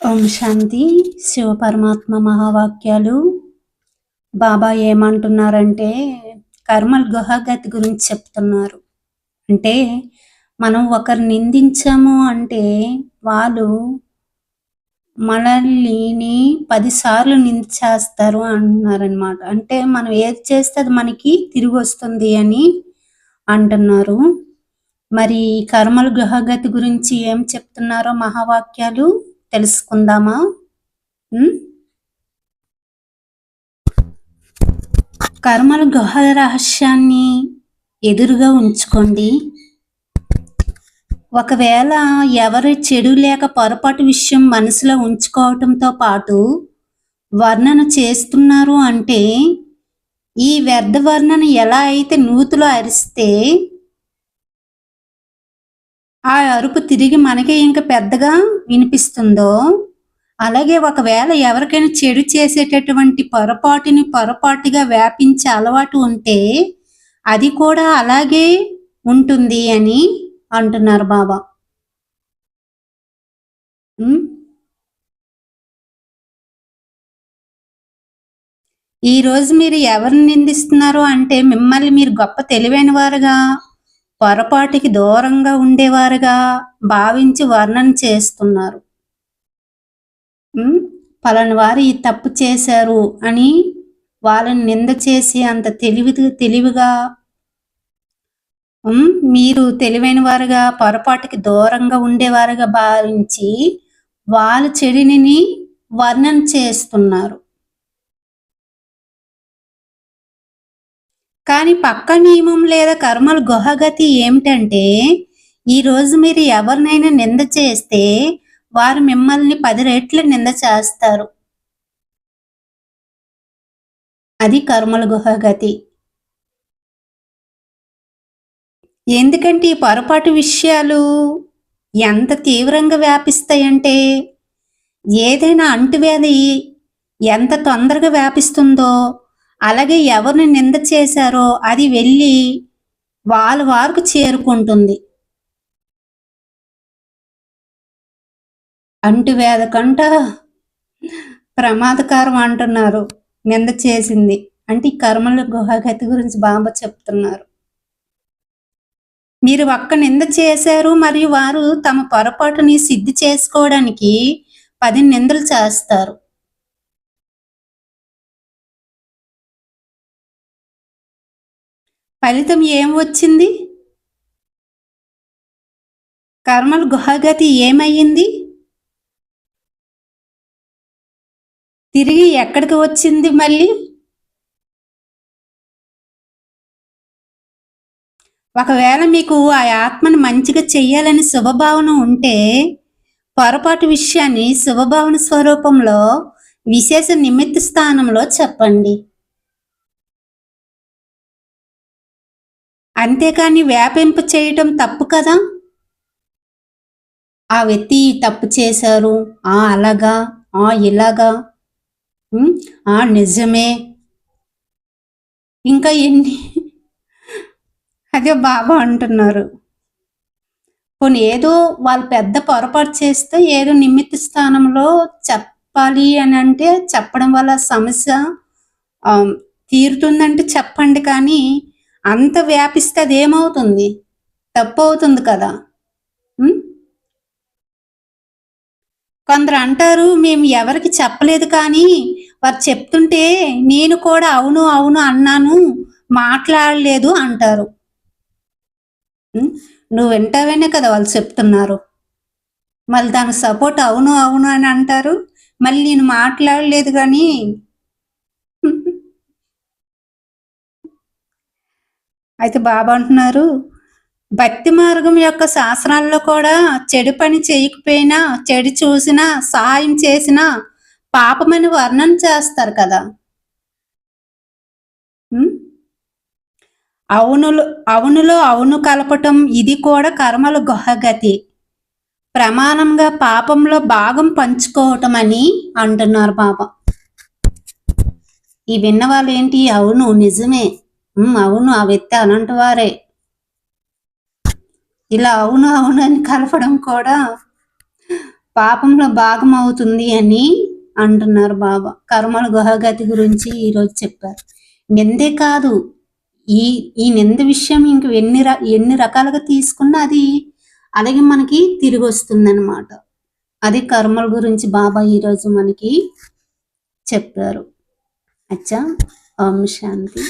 ఓం శాంతి. శివ పరమాత్మ మహావాక్యాలు. బాబా ఏమంటున్నారంటే కర్మల్ గుహగతి గురించి చెప్తున్నారు. అంటే మనం ఒకరు నిందించాము అంటే వాళ్ళు మనల్ని పదిసార్లు నిందించేస్తారు అంటున్నారనమాట అంటే మనం ఏది చేస్తే అది మనకి తిరిగి వస్తుంది అని అంటున్నారు. మరి కర్మల గృహగతి గురించి ఏం చెప్తున్నారో మహావాక్యాలు? తెలుసుకుందామా? కర్మల గృహ రహస్యాన్ని ఎదురుగా ఉంచుకోండి. ఒకవేళ ఎవరి చెడు లేక పొరపాటు విషయం మనసులో ఉంచుకోవటంతో పాటు వర్ణన చేస్తున్నారు అంటే ఈ వ్యర్థ వర్ణన ఎలా అయితే నూతులో అరిస్తే ఆ అరుపు తిరిగి మనకే ఇంకా పెద్దగా వినిపిస్తుందో? అలాగే ఒకవేళ ఎవరికైనా చెడు చేసేటటువంటి పొరపాటుని పొరపాటుగా వ్యాపించే అలవాటు ఉంటే అది కూడా అలాగే ఉంటుంది అని అంటున్నారు బాబా. ఈరోజు ఈ రోజు మీరు ఎవరిని నిందిస్తున్నారు అంటే మిమ్మల్ని మీరు గొప్ప తెలివైన వారుగా పొరపాటికి దూరంగా ఉండేవారుగా భావించి వర్ణన చేస్తున్నారు. పలాని వారు ఈ తప్పు చేశారు అని వాళ్ళని నింద చేసి అంత తెలివి తెలివిగా మీరు తెలివైన వారుగా పొరపాటుకి దూరంగా ఉండేవారుగా భావించి వాళ్ళ చెడిని వర్ణన చేస్తున్నారు. కానీ పక్క నియమం లేదా కర్మల గుహగతి ఏమిటంటే ఈ రోజు మీరు ఎవరినైనా నింద చేస్తే వారు మిమ్మల్ని పది రెట్లు నింద చేస్తారు. అది కర్మల గుహగతి. ఎందుకంటే ఈ పొరపాటు విషయాలు ఎంత తీవ్రంగా వ్యాపిస్తాయంటే ఏదైనా అంటువ్యాధి ఎంత తొందరగా వ్యాపిస్తుందో అలాగే ఎవరిని నింద చేశారో అది వెళ్ళి వాళ్ళ వారికి చేరుకుంటుంది. అంటువేద కంట ప్రమాదకరం అంటున్నారు. నింద చేసింది. అంటే ఈ కర్మల గుహగతి గురించి బాబా చెప్తున్నారు. మీరు ఒక్క నింద చేశారు మరియు వారు తమ పొరపాటుని సిద్ధి చేసుకోవడానికి పది నిందలు చేస్తారు. ఫలితం ఏం వచ్చింది? కర్మల గుహగతి ఏమయ్యింది? తిరిగి ఎక్కడికి వచ్చింది మళ్ళీ? ఒకవేళ మీకు ఆ ఆత్మను మంచిగా చెయ్యాలని శుభభావన ఉంటే పొరపాటు విషయాన్ని శుభభావన స్వరూపంలో విశేష నిమిత్త స్థానంలో చెప్పండి. అంతేకాని వ్యాపింపు చేయటం తప్పు కదా? ఆ వ్యక్తి తప్పు చేశారు. ఆ అలాగా ఆ ఇలాగా. ఆ నిజమే. ఇంకా ఎన్ని? అదే బాబా అంటున్నారు. కొన్ని ఏదో వాళ్ళు పెద్ద పొరపాటు చేస్తే ఏదో నిమిత్త స్థానంలో చెప్పాలి అని అంటే చెప్పడం వల్ల సమస్య తీరుతుందంటే చెప్పండి కానీ అంత వ్యాపిస్తే అది ఏమవుతుంది తప్పు అవుతుంది కదా. కొందరు అంటారు మేము ఎవరికి చెప్పలేదు కానీ వారు చెప్తుంటే నేను కూడా అవును అవును అన్నాను మాట్లాడలేదు అంటారు. నువ్వు వింటావేనే కదా వాళ్ళు చెప్తున్నారు. మళ్ళీ దానికి సపోర్ట్ అవును అవును అని అంటారు. మళ్ళీ నేను మాట్లాడలేదు కానీ అయితే బాబా అంటున్నారు భక్తి మార్గం యొక్క శాస్త్రాల్లో కూడా చెడు పని చేయకపోయినా చెడు చూసినా సహాయం చేసినా పాపమని వర్ణన చేస్తారు కదా. అవునులు అవునులో అవును కలపటం ఇది కూడా కర్మల గుహగతి. ప్రమాణంగా పాపంలో భాగం పంచుకోవటం అని అంటున్నారు బాబా. ఈ విన్న వాళ్ళు ఏంటి? అవును నిజమే. అవును ఆ వ్యక్తి అలాంటి వారే. ఇలా అవును అవును అని కలపడం కూడా పాపంలో భాగం అవుతుంది అని అంటున్నారు బాబా. కర్మల గుహగతి గురించి ఈరోజు చెప్పారు. నిందే కాదు ఈ ఈ నింద విషయం ఇంక ఎన్ని ర- ఎన్ని రకాలుగా తీసుకున్నా అది అలాగే మనకి తిరిగి వస్తుంది అనమాట అది కర్మల గురించి బాబా ఈరోజు మనకి చెప్పారు. అచ్చా ఓం శాంతి.